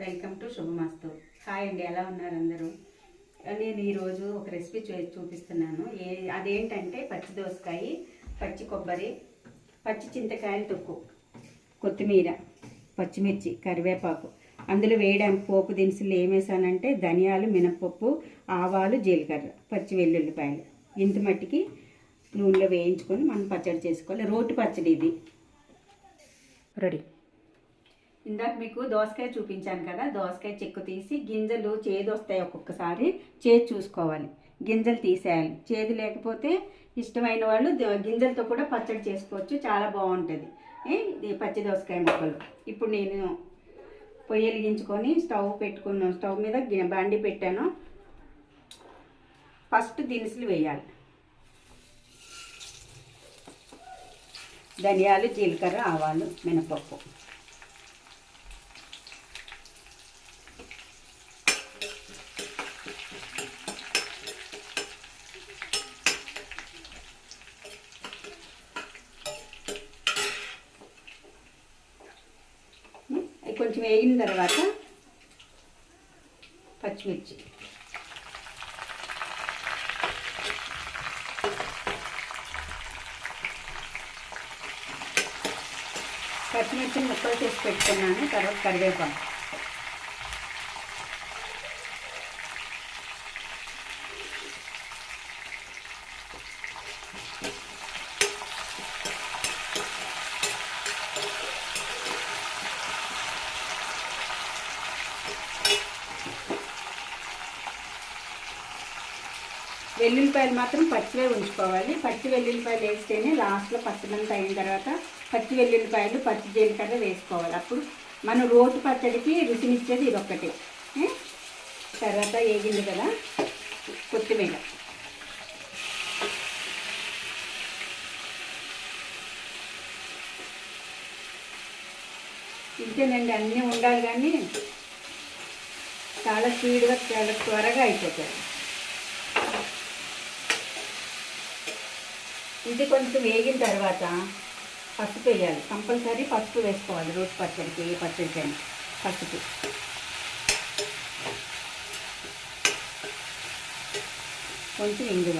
Welcome to శుభమాస్తు. Hi అండి ఎలా ఉన్నారు అందరూ? నేను ఈరోజు ఒక రెసిపీ చూ చూపిస్తున్నాను. ఏ అదేంటంటే పచ్చి దోసకాయ పచ్చి కొబ్బరి పచ్చి చింతకాయల తొక్కు కొత్తిమీర పచ్చిమిర్చి కరివేపాకు. అందులో వేయడానికి పోపు దినుసులు ఏమేసానంటే ధనియాలు మినపప్పు ఆవాలు జీలకర్ర పచ్చి వెల్లుల్లిపాయలు. ఇంత మట్టికి నూనెలో వేయించుకొని మనం పచ్చడి చేసుకోవాలి. రోటి పచ్చడి ఇది. రెడీ. ఇందాక మీకు దోసకాయ చూపించాను కదా దోసకాయ చెక్కు తీసి గింజలు చేదు వస్తాయి ఒక్కొక్కసారి చేదు చూసుకోవాలి. గింజలు తీసేయాలి. చేదు లేకపోతే ఇష్టమైన వాళ్ళు గింజలతో కూడా పచ్చడి చేసుకోవచ్చు చాలా బాగుంటుంది. పచ్చి దోసకాయ ముక్కలు. ఇప్పుడు నేను పొయ్యి వెలిగించుకొని స్టవ్ పెట్టుకున్నాను స్టవ్ మీద గి- బండి పెట్టాను. ఫస్ట్ దినుసులు వేయాలి. ధనియాలు జీలకర్ర ఆవాలు మినపప్పు. కొంచెం వేగిన తర్వాత పచ్చిమిర్చి. పచ్చిమిర్చి ముక్కలు చేసి పెట్టుకున్నాను తర్వాత కరివేపాకు. వెల్లుల్లిపాయలు మాత్రం పచ్చివే ఉంచుకోవాలి. పచ్చి వెల్లుల్లిపాయలు వేస్తేనే లాస్ట్లో పచ్చదంతా అయిన తర్వాత పచ్చి వెల్లుల్లిపాయలు పచ్చి జీలకర్ర వేసుకోవాలి. అప్పుడు మనం రోటి పచ్చడికి రుచినిచ్చేది ఇది ఒక్కటే తర్వాత వేగింది కదా కొత్తిమీర. ఇంతేనండి అన్నీ ఉండాలి కానీ చాలా స్పీడ్గా చాలా త్వరగా అయిపోతాయి. ఇది కొంచెం వేగిన తర్వాత పసుపు వేయాలి. కంపల్సరీ పసుపు వేసుకోవాలి రోటి పచ్చడికి ఏ పచ్చడికి పసుపు. కొంచెం ఇంగువ.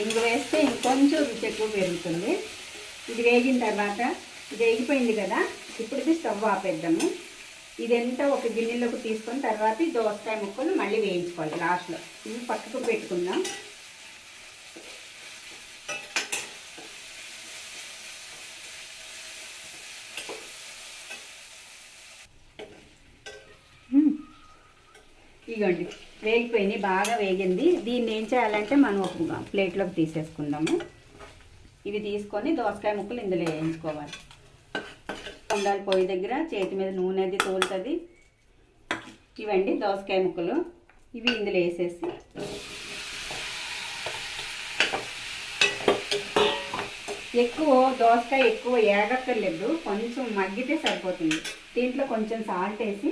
ఇంగు వేస్తే ఇంకొంచెం రుచి ఎక్కువ పెరుగుతుంది. ఇది వేగిన తర్వాత ఇది వేగిపోయింది కదా ఇప్పుడు స్టవ్ ఆపేద్దాము. ఇదంతా ఒక గిన్నెలోకి తీసుకొని తర్వాత ఈ దోసకాయ ముక్కలు మళ్ళీ వేయించుకోవాలి లాస్ట్లో ఇవి పక్కకు పెట్టుకుందాం. ఇగోండి వేగిపోయినాయి బాగా వేగింది. దీన్ని ఏం చేయాలంటే మనం ఒక ప్లేట్లోకి తీసేసుకుందాము. ఇవి తీసుకొని దోసకాయ ముక్కలు ఇందులో వేయించుకోవాలి. ఉండాలి పొయ్యి దగ్గర. చేతి మీద నూనె అది తోలుతుంది. ఇవండి దోసకాయ ముక్కలు. ఇవి ఇందులో వేసేసి. ఎక్కువ దోసకాయ ఎక్కువ ఏగక్కర్లేదు. కొంచెం మగ్గితే సరిపోతుంది. దీంట్లో కొంచెం సాల్ట్ వేసి.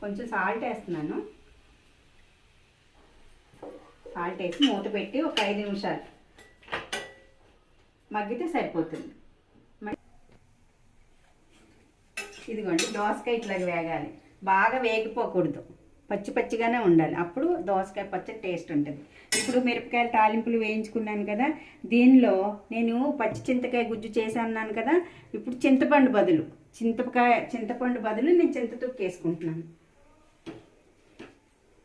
కొంచెం సాల్ట్ వేస్తున్నాను. సాల్ట్ వేసి మూత పెట్టి ఒక ఐదు నిమిషాలు మగ్గితే సరిపోతుంది. ఇదిగోండి దోసకాయ ఇట్లా వేగాలి. బాగా వేగిపోకూడదు. పచ్చి పచ్చిగానే ఉండాలి. అప్పుడు దోసకాయ పచ్చడి టేస్ట్ ఉంటుంది. ఇప్పుడు మిరపకాయలు తాలింపులు వేయించుకున్నాను కదా దీనిలో నేను పచ్చి చింతకాయ గుజ్జు చేశాను కదా ఇప్పుడు చింతపండు బదులు. చింతకాయ చింతపండు బదులు నేను చింత వేసుకుంటున్నాను.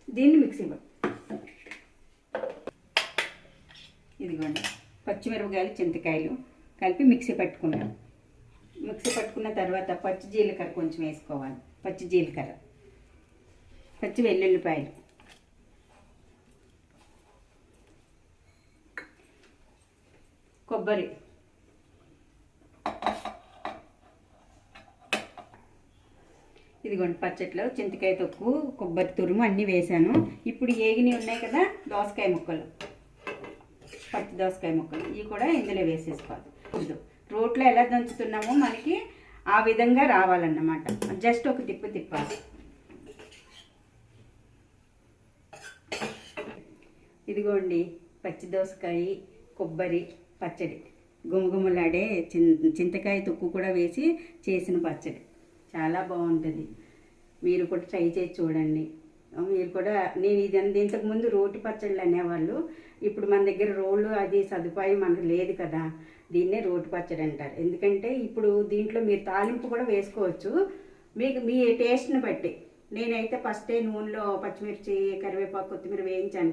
దీన్ని మిక్సీ పట్టు ఇదిగోండి. పచ్చిమిరపకాయలు చింతకాయలు కలిపి మిక్సీ పట్టుకున్నాం మిక్సీ పట్టుకున్న తర్వాత పచ్చి జీలకర్ర కొంచెం వేసుకోవాలి. పచ్చి జీలకర్ర. పచ్చి వెల్లుల్లిపాయలు. కొబ్బరి. ఇదిగోండి పచ్చట్లో చింతకాయ తొక్కు కొబ్బరి తురుము అన్నీ వేసాను. ఇప్పుడు ఏగిని ఉన్నాయి కదా దోసకాయ ముక్కలు. పచ్చి దోసకాయ ముక్కలు. ఇవి కూడా ఇందులో వేసేసుకోవాలి. ఇప్పుడు రోట్లో ఎలా దంచుతున్నామో మనకి ఆ విధంగా రావాలన్నమాట. జస్ట్ ఒక తిప్పు తిప్పాలి. ఇదిగోండి పచ్చి దోసకాయ కొబ్బరి పచ్చడి. గుమగుమలాడే చింతకాయ తొక్కు కూడా వేసి చేసిన పచ్చడి. చాలా బాగుంటుంది. మీరు కూడా ట్రై చేసి చూడండి. మీరు కూడా నేను ఇది అంత- ఇంతకుముందు రోటి పచ్చళ్ళు అనేవాళ్ళు ఇప్పుడు మన దగ్గర రోళ్ళు అది సదుపాయం మనకు లేదు కదా దీన్నే రోటి పచ్చడి అంటారు. ఎందుకంటే ఇప్పుడు దీంట్లో మీరు తాలింపు కూడా వేసుకోవచ్చు. మీకు మీ టేస్ట్ని బట్టి నేనైతే ఫస్టే నూనెలో పచ్చిమిర్చి కరివేపాకు కొత్తిమీర వేయించాను